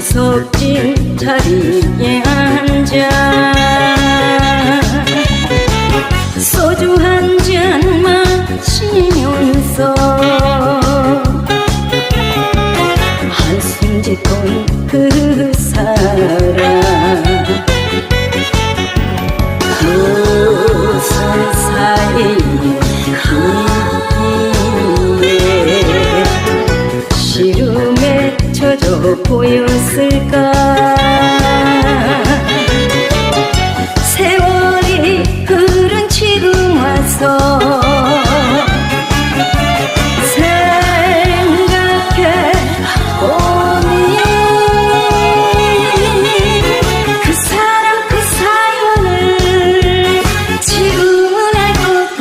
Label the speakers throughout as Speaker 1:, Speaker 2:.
Speaker 1: 고속진 자리에 앉아. 소주 한 잔 마시면서. 한숨 짓던 그 사람 두손 사이에 기에 시름에 젖어 보였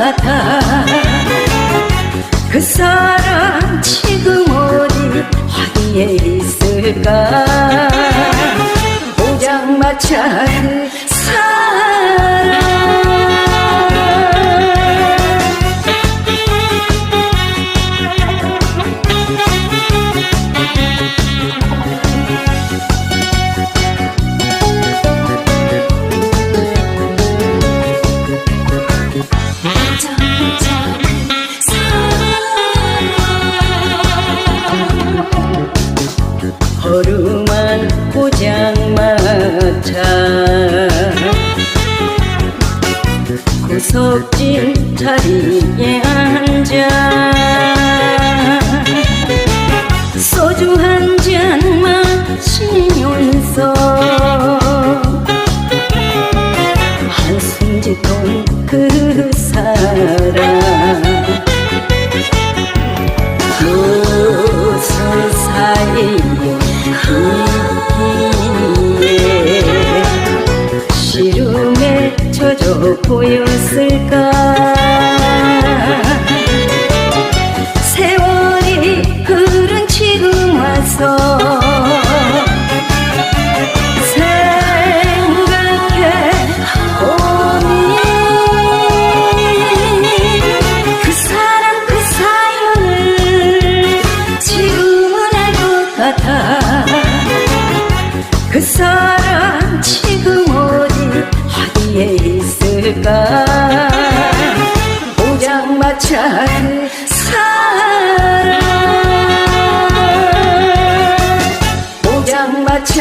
Speaker 1: 같아 그 사람 지금 어디 어디에 있을까? 포장마차 그 허름한 포장마차. 구석진 자리에 앉아 보였을까? 세월이 흐른 지금 와서 생각해 보니 그 사랑 그 사연을 지금은 알 것 같아. 그 사람